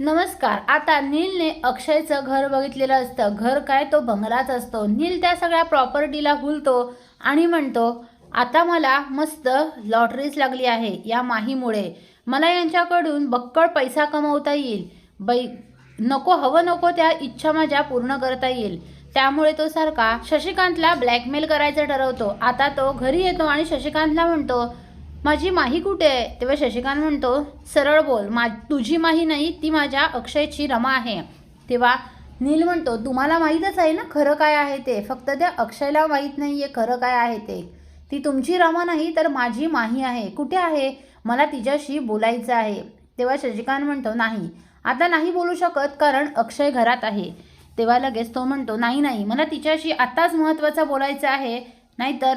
नमस्कार आता नीलने अक्षयचं घर बघितलेलं असतं. घर काय? तो बंगलाच असतो. नील त्या सगळ्या प्रॉपर्टीला भुलतो आणि म्हणतो आता मला मस्त लॉटरीच लागली आहे या माहीमुळे. मला यांच्याकडून बक्कळ पैसा कमवता येईल. बै नको हवं नको त्या इच्छा माझ्या पूर्ण करता येईल. त्यामुळे तो सारखा शशिकांतला ब्लॅकमेल करायचं ठरवतो. आता तो घरी येतो आणि शशिकांतला म्हणतो माझी माही कुठे आहे? तेव्हा शशिकांत म्हणतो सरळ बोल मा तुझी माही नाही ती माझ्या अक्षयची रमा आहे. तेव्हा नील म्हणतो तुम्हाला माहीतच आहे ना खरं काय आहे ते? फक्त त्या अक्षयला माहीत नाही आहे खरं काय आहे ते. ती तुमची रमा नाही तर माझी माही आहे. कुठे आहे? मला तिच्याशी बोलायचं आहे. तेव्हा शशिकांत म्हणतो नाही. आता नाही बोलू शकत कारण अक्षय घरात आहे. तेव्हा लगेच तो म्हणतो नाही नाही. मला तिच्याशी आत्ताच महत्त्वाचं बोलायचं आहे. नाहीतर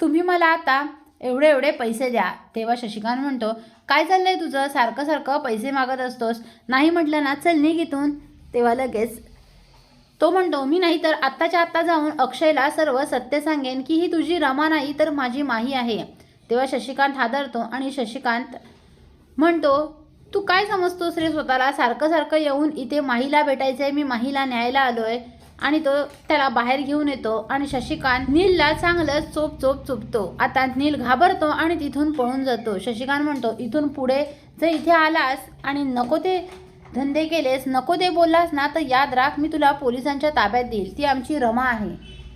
तुम्ही मला आता एवढे एवढे पैसे द्या. तेव्हा शशिकांत म्हणतो काय चाललंय तुझं? सारखं सारखं पैसे मागत असतोस. नाही म्हटलं ना चल निघ इथून. तेव्हा लगेच तो म्हणतो मी नाही तर आत्ताच्या आत्ता जाऊन अक्षयला सर्व सत्य सांगेन की ही तुझी रमा नाही तर माझी माही आहे. तेव्हा शशिकांत हादरतो आणि शशिकांत म्हणतो तू काय समजतोस रे स्वतःला? सारखं सारखं येऊन इथे माहीला भेटायचं आहे मी माहीला न्यायला आलो आहे आणि तो त्याला बाहेर घेऊन येतो आणि शशिकांत नीलला चांगलंच चोप चोप चुपतो. आता नील घाबरतो आणि तिथून पळून जातो. शशिकांत म्हणतो इथून पुढे जर इथे आलास आणि नको ते धंदे केलेस नको ते बोललास ना तर याद राख मी तुला पोलिसांच्या ताब्यात देईल. ती आमची रमा आहे.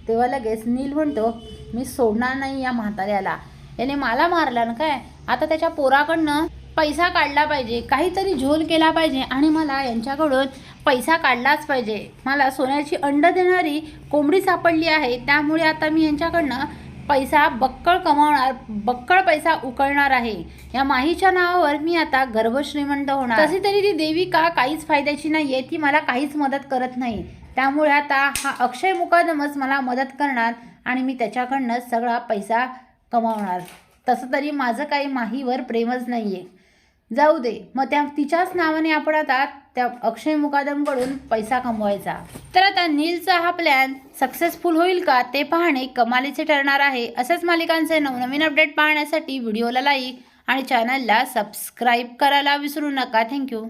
तेव्हा लगेच नील म्हणतो मी सोडणार नाही या म्हाताऱ्याला. याने मला मारला ना काय? आता त्याच्या पोराकडनं पैसा काढला पाहिजे काहीतरी झोल केला पाहिजे आणि मला यांच्याकडून पैसा काढलाच पाहिजे. मला सोन्याची अंड देणारी कोंबडी सापडली आहे त्यामुळे आता मी यांच्याकडनं पैसा बक्कळ कमावणार बक्कळ पैसा उकळणार आहे. या माहीच्या नावावर मी आता गर्भश्रीमंत होणार. तशी तरी ती देविका काहीच फायद्याची नाही आहे ती मला काहीच मदत करत नाही. त्यामुळे आता हा अक्षय मुकादमच मला मदत करणार आणि मी त्याच्याकडनं सगळा पैसा कमावणार. तसं तरी माझं काही माहीवर प्रेमच नाही आहे जाऊ दे. मग त्या तिच्याच नावाने आपण आता त्या अक्षय मुकादमकडून पैसा कमवायचा. तर आता नीलचा हा प्लॅन सक्सेसफुल होईल का ते पाहणे कमालीचे ठरणार आहे असेच मालिकांचे नवनवीन अपडेट पाहण्यासाठी व्हिडिओला लाईक आणि चॅनलला सबस्क्राईब करायला विसरू नका. थँक्यू